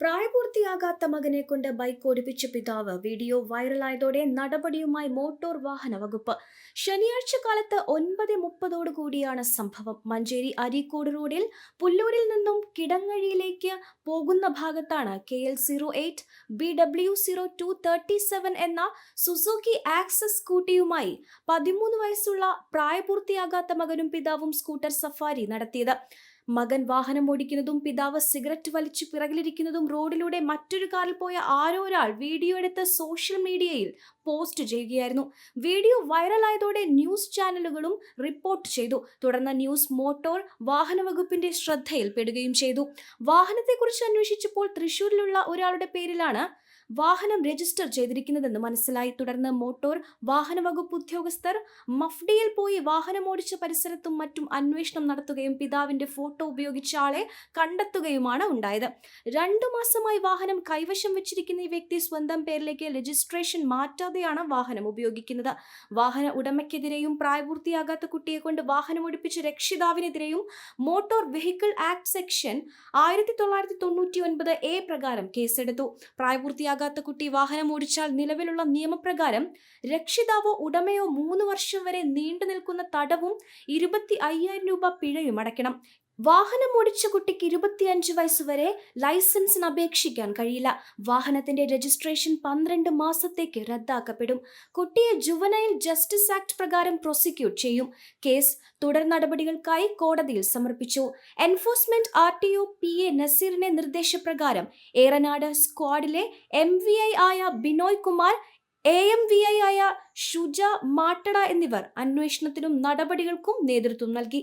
പ്രായപൂർത്തിയാകാത്ത മകനെ കൊണ്ട് ബൈക്ക് ഓടിപ്പിച്ച പിതാവ് വീഡിയോ വൈറലായതോടെ നടപടിയുമായി മോട്ടോർ വാഹന വകുപ്പ്. ശനിയാഴ്ച കാലത്ത് ഒൻപത് മുപ്പതോടു കൂടിയാണ് സംഭവം. മഞ്ചേരി അരീക്കോട് റോഡിൽ പുല്ലൂരിൽ നിന്നും കിടങ്ങഴിയിലേക്ക് പോകുന്ന ഭാഗത്താണ് K L zero eight B W zero two thirty seven എന്ന സുസുക്കി ആക്സസ് സ്കൂട്ടിയുമായി പതിമൂന്ന് വയസ്സുള്ള പ്രായപൂർത്തിയാകാത്ത മകനും പിതാവും സ്കൂട്ടർ സഫാരി നടത്തിയത്. മകൻ വാഹനം ഓടിക്കുന്നതും പിതാവ് സിഗരറ്റ് വലിച്ചു പിറകിലിരിക്കുന്നതും റോഡിലൂടെ മറ്റൊരു കാറിൽ പോയ ആരോ ഒരാൾ വീഡിയോ എടുത്ത് സോഷ്യൽ മീഡിയയിൽ പോസ്റ്റ് ചെയ്യുകയായിരുന്നു. വീഡിയോ വൈറലായതോടെ ന്യൂസ് ചാനലുകളും റിപ്പോർട്ട് ചെയ്തു. തുടർന്ന് ന്യൂസ് മോട്ടോർ വാഹന വകുപ്പിന്റെ ശ്രദ്ധയിൽപ്പെടുകയും ചെയ്തു. വാഹനത്തെക്കുറിച്ച് അന്വേഷിച്ചപ്പോൾ തൃശൂരിലുള്ള ഒരാളുടെ പേരിലാണ് വാഹനം രജിസ്റ്റർ ചെയ്തിരിക്കുന്നതെന്ന് മനസ്സിലായി. തുടർന്ന് മോട്ടോർ വാഹന വകുപ്പ് ഉദ്യോഗസ്ഥർ മഫ്ഡിയിൽ പോയി വാഹനം ഓടിച്ച പരിസരത്തും മറ്റും അന്വേഷണം നടത്തുകയും പിതാവിന്റെ ഫോട്ടോ ഉപയോഗിച്ച ആളെ കണ്ടെത്തുകയുമാണ് ഉണ്ടായത്. രണ്ടു മാസമായി വാഹനം കൈവശം വെച്ചിരിക്കുന്ന ഈ വ്യക്തി സ്വന്തം പേരിലേക്ക് രജിസ്ട്രേഷൻ മാറ്റാതെയാണ് വാഹനം ഉപയോഗിക്കുന്നത്. വാഹന ഉടമയ്ക്കെതിരെയും പ്രായപൂർത്തിയാകാത്ത കുട്ടിയെ കൊണ്ട് വാഹനം ഓടിപ്പിച്ച രക്ഷിതാവിനെതിരെയും മോട്ടോർ വെഹിക്കിൾ ആക്ട് സെക്ഷൻ ആയിരത്തി തൊള്ളായിരത്തി തൊണ്ണൂറ്റി ഒൻപത് എ പ്രകാരം കേസെടുത്തു. പ്രായപൂർത്തിയാകാത്ത കുട്ടി വാഹനം ഓടിച്ചാൽ നിലവിലുള്ള നിയമപ്രകാരം രക്ഷിതാവോ ഉടമയോ മൂന്ന് വർഷം വരെ നീണ്ടു നിൽക്കുന്ന തടവും ഇരുപത്തി അയ്യായിരം രൂപ പിഴയും അടയ്ക്കണം. വാഹനം ഓടിച്ച കുട്ടിക്ക് ഇരുപത്തിയഞ്ച് വയസ്സ് വരെ ലൈസൻസിന് അപേക്ഷിക്കാൻ കഴിയില്ല. വാഹനത്തിന്റെ രജിസ്ട്രേഷൻ പന്ത്രണ്ട് മാസത്തേക്ക് റദ്ദാക്കപ്പെടും. കുട്ടിയെ ജുവനൈൽ ജസ്റ്റിസ് ആക്ട് പ്രകാരം പ്രോസിക്യൂട്ട് ചെയ്യും. കേസ് തുടർ നടപടികൾക്കായി കോടതിയിൽ സമർപ്പിച്ചു. Enforcement R T O P A നസീറിന്റെ നിർദ്ദേശപ്രകാരം ഏറനാട് സ്ക്വാഡിലെ എം വി ഐ ആയ Binoy Kumar A M V I ആയ ഷുജ മാട്ടട എന്നിവർ അന്വേഷണത്തിനും നടപടികൾക്കും നേതൃത്വം നൽകി.